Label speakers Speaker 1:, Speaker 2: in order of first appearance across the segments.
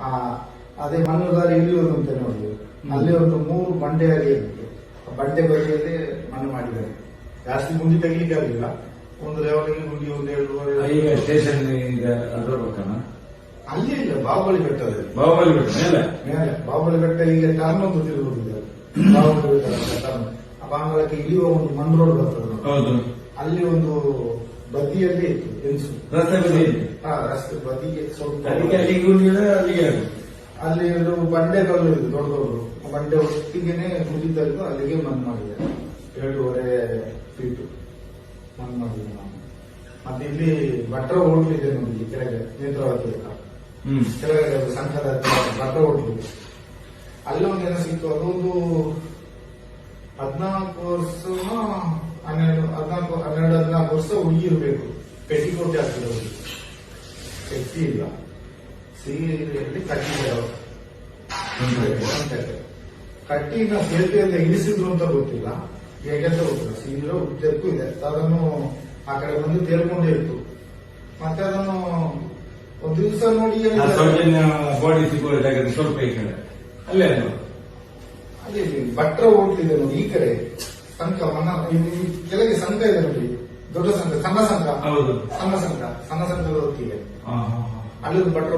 Speaker 1: ಆ ಅದೇ ಮಣ್ಣುದಾರಿ ಇಳಿಯೋದು ಅಂತ ನೋಡಿ ಅಲ್ಲಿ ಒಂದು ಮೂರು ಬಂಡೆ ಅಡಿ ಇತ್ತು. ಆ ಬಂಡೆ ಬದಿಯಲ್ಲಿ ಮಣ್ಣು ಮಾಡಿದ್ದಾರೆ. ಜಾಸ್ತಿ ಗುಂಡಿ ತೆಗಿಲಿಕ್ಕೆ ಆಗಲಿಲ್ಲ. ಒಂದು ಲೆವೆಲ್ಗೆ ಗುಂಡಿ ಒಂದು ಏಳುವರೆ
Speaker 2: ಈಗ ಸ್ಟೇಷನ್ ಅದ್ರ ಪಕ್ಕನ
Speaker 1: ಅಲ್ಲಿ ಇಲ್ಲ ಬಾಹುಬಲಿ ಬೆಟ್ಟದಲ್ಲಿ
Speaker 2: ಬಾಹುಬಲಿ ಬೆಟ್ಟ ಮೇಲೆ?
Speaker 1: ಮೇಲೆ. ಬಾಹುಬಲಿ ಬೆಟ್ಟ ಈಗ ಟರ್ನ್ ಒಂದು ತಿರುಗುದಿದೆ ಬಾಹುಬಲಿ ಬೆಟ್ಟ ಟರ್ನ್ ಆ ಬಾಂಗ್ಲಕ್ಕೆ ಇಳಿಯುವ ಒಂದು ಮಣ್ಣು ರೋಡ್ ಬರ್ತದೆ
Speaker 2: ಹೌದು.
Speaker 1: ಅಲ್ಲಿ ಒಂದು ಬದಿಯಲ್ಲಿ ಇತ್ತು
Speaker 2: ರಸ್ತೆ ಬದಿ
Speaker 1: ಹಾ ರಸ್ತೆ ಬದಿಗೆ ಸ್ವಲ್ಪ
Speaker 2: ಅದಕ್ಕೆ ಅಲ್ಲಿಗೆ
Speaker 1: ಅಲ್ಲಿ ಒಂದು ಬಂಡೆಗಳು ಇದೆ ಬಂಡೆ ಒಟ್ಟಿಗೆನೆ ಮುಗಿದದ್ದು ಅಲ್ಲಿಗೆ ಮನ್ ಮಾಡಿದೆ. ಎರಡೂವರೆ ಫೀಟ್ ಮನ್ ಮಾಡಿದೆ ನಾನು. ಮತ್ತೆ ಇಲ್ಲಿ ಭಟ್ರ ಹೋಟ್ಲ್ ಇದೆ ನೋಡಿ ಕೆಳಗೆ ನೇತ್ರಾವತಿ ಕೆಳಗಡೆ ಸಂಘದ ಭಟ್ರ ಹೋಟ್ಲು ಅಲ್ಲಿ ಒಂದು ಏನೋ ಸಿಕ್ತು ಅದೊಂದು ಹದಿನಾಲ್ಕು ವರ್ಷ ಹದಿನಾಲ್ಕು ಹನ್ನೆರಡು ಹದಿನಾಲ್ಕು ವರ್ಷ ಹುಡುಗಿರ್ಬೇಕು ಪೆಟ್ಟಿಕೋಟೆ ಆಗ್ತದೆ ಶಕ್ತಿ ಇಲ್ಲ. ಸೀರೆಯಲ್ಲಿ ಕಟ್ಟಿದ್ದಾರೆ ಅವರು. ಸಂತೆಗೆ. ಕಟ್ಟಿ ಇನ್ನ ಸೇತುವೆಯಿಂದ ಇಳಿಸಿದ್ರು ಅಂತ ಗೊತ್ತಿಲ್ಲ. ಹೇಗೆ ಅಂತ ಗೊತ್ತಿಲ್ಲ ಸೀರೆ ಉದ್ದಕ್ಕೂ ಇದೆ. ಅದನ್ನು ಆ ಕಡೆ ಬಂದು ತೇಲ್ಕೊಂಡೇ ಇತ್ತು. ಮತ್ತೆ ಅದನ್ನು ಒಂದು ದಿವಸ ನೋಡಿ
Speaker 2: ಬಾಡಿ ಸಿಗುವ ಸ್ವಲ್ಪ ಈ ಕಡೆ. ಅಲ್ಲೇ ಅದು.
Speaker 1: ಭಟ್ರ ಹೋಟ್ಲಿದೆ ನೋಡಿ ಈ ಕಡೆ. ಸಂಘ ಮನ್ನ ಇಲ್ಲಿ ಕೆಳಗೆ ಸಂಘ ಇದೆ ನೋಡಿ. ದೊಡ್ಡ ಸಂಘ ಸಣ್ಣ ಸಂಘ
Speaker 2: ಹೌದು.
Speaker 1: ಸಣ್ಣ ಸಂಘ ಸಣ್ಣ ಸಂಘದ ಹೊತ್ತಿಗೆ. ಅಲ್ಲಿ ಒಂದು ಭಟ್ರ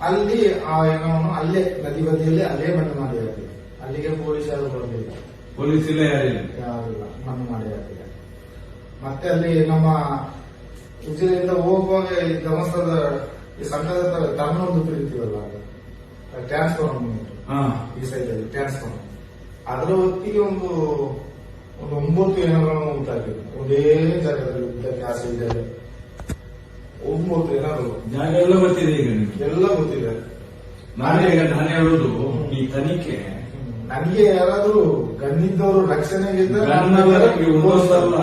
Speaker 1: ಅಲ್ಲಿ ಆ ಏನೋ ಅಲ್ಲೇ ನದಿ ಬದಿಯಲ್ಲಿ ಅಲ್ಲೇ ಮಣ್ಣು ಮಾಡಿದ್ದಾರೆ. ಅಲ್ಲಿಗೆ ಪೊಲೀಸ್ ಯಾರು ಬರಲಿಲ್ಲ
Speaker 2: ಪೊಲೀಸ್ ಇಲ್ಲ ಯಾರಿಲ್ಲ
Speaker 1: ಯಾರಿಲ್ಲ. ಮಣ್ಣು ಮಾಡಿದ್ದಾರೆ. ಮತ್ತೆ ಅಲ್ಲಿ ನಮ್ಮ ಉಜಿರೆಯಿಂದ ಹೋಗುವಾಗ ಈ ಧರ್ಮಸ್ಥಳದ ಈ ಸಂಘದ ತರ ಟರ್ನ್ ಒಂದು ಪ್ರೀತಿವಲ್ಲ ಟ್ರಾನ್ಸ್ಫರ್ ಉಂಟು.
Speaker 2: ಹಾ.
Speaker 1: ಈ ಸೈಡ್ ಅಲ್ಲಿ ಟ್ರಾನ್ಸ್ಫಾರ್ಮರ್ ಅದರ ಹೊತ್ತಿಗೆ ಒಂದು ಒಂದು ಒಂಬತ್ತು ಏನಾದ್ರು ಉಂಟಾಗಿದೆ ಒಂದೇ ಜಾಗದಲ್ಲಿ ಉದ್ದಕ್ಕೆ ಆಸೆ ಇದ್ದಾರೆ ಒಂಬತ್ತು ಏನಾದ್ರು
Speaker 2: ಜಾಗ ಎಲ್ಲ ಗೊತ್ತಿದೆ ಈಗ ನಿಮ್ಗೆ?
Speaker 1: ಎಲ್ಲ ಗೊತ್ತಿದೆ.
Speaker 2: ನಾನೇ ಈಗ ನಾನು ಹೇಳೋದು ಈ ತನಿಖೆ.
Speaker 1: ನನಗೆ ಯಾರಾದ್ರೂ ಗಣ್ಣಿದ್ದವರು ರಕ್ಷಣೆ
Speaker 2: ಗನ್ನವರಿಗೆ ಒಂದೊಂದಲ್ಲ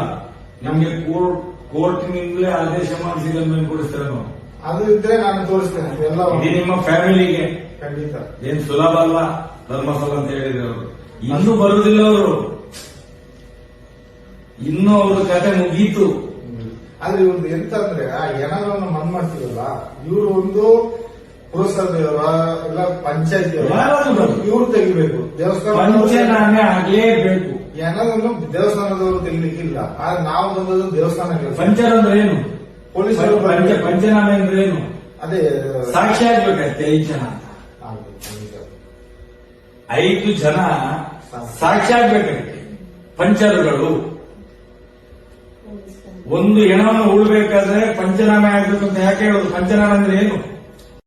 Speaker 2: ನಮ್ಗೆ ಕೋರ್ಟ್ ಕೋರ್ಟಿನಿಂದಲೇ ಆದೇಶ ಮಾಡಿಸಿ ಮೇಲೆ ಕೊಡಿಸ್ತಾರೆ ನಾವು?
Speaker 1: ಅದು ಇದ್ರೆ ನಾನು ತೋರಿಸ್ತೇನೆ ಎಲ್ಲ
Speaker 2: ಇದು ನಿಮ್ಮ ಫ್ಯಾಮಿಲಿಗೆ.
Speaker 1: ಖಂಡಿತ.
Speaker 2: ಏನ್ ಸುಲಭ ಅಲ್ಲ ಧರ್ಮಸ್ಥಳ ಅಂತ ಹೇಳಿದ್ರು ಅವರು. ಇನ್ನೂ ಬರುವುದಿಲ್ಲ ಅವರು. ಇನ್ನೂ ಅವ್ರ ಕತೆ ಮುಗೀತು.
Speaker 1: ಆದ್ರೆ ಇವ್ರದ್ದು ಎಂತ ಅಂದ್ರೆ ಆ ಎಣಗಳನ್ನು ಮನ್ ಮಾಡ್ತೀವಲ್ಲ ಇವರು ಒಂದು ಪುರಸಭೆಯವರ ಇಲ್ಲ ಪಂಚಾಯತಿ
Speaker 2: ಯಾರಾದ್ರೂ ಬರ್ಲಿ.
Speaker 1: ಇವ್ರು ತೆಗಿಬೇಕು. ದೇವಸ್ಥಾನ
Speaker 2: ಆಗ್ಲೇಬೇಕು.
Speaker 1: ಏನದನ್ನು ದೇವಸ್ಥಾನದವರು ತೆಗಿಲಿಕ್ಕಿಲ್ಲ. ಆದ್ರೆ ನಾವು ಬಂದದ್ದು ದೇವಸ್ಥಾನ
Speaker 2: ಪಂಚರ ಅಂದ್ರೆ ಏನು?
Speaker 1: ಪೊಲೀಸರು
Speaker 2: ಪಂಚ ಪಂಚನಾಮೆ ಅಂದ್ರೆ ಏನು?
Speaker 1: ಅದೇ
Speaker 2: ಸಾಕ್ಷಿ ಆಗ್ಬೇಕಷ್ಟೇ ಐದು ಜನ. ಐದು ಜನ ಸಾಕ್ಷಿ ಆಗ್ಬೇಕಷ್ಟೇ ಪಂಚರುಗಳು. ಒಂದು ಹೆಣವನ್ನು ಉಳ್ಬೇಕಾದ್ರೆ ಪಂಚನಾಮೆ ಆಗ್ಬೇಕು ಅಂತ ಯಾಕೆ ಹೇಳೋದು? ಪಂಚನಾಮ ಅಂದ್ರೆ ಏನು?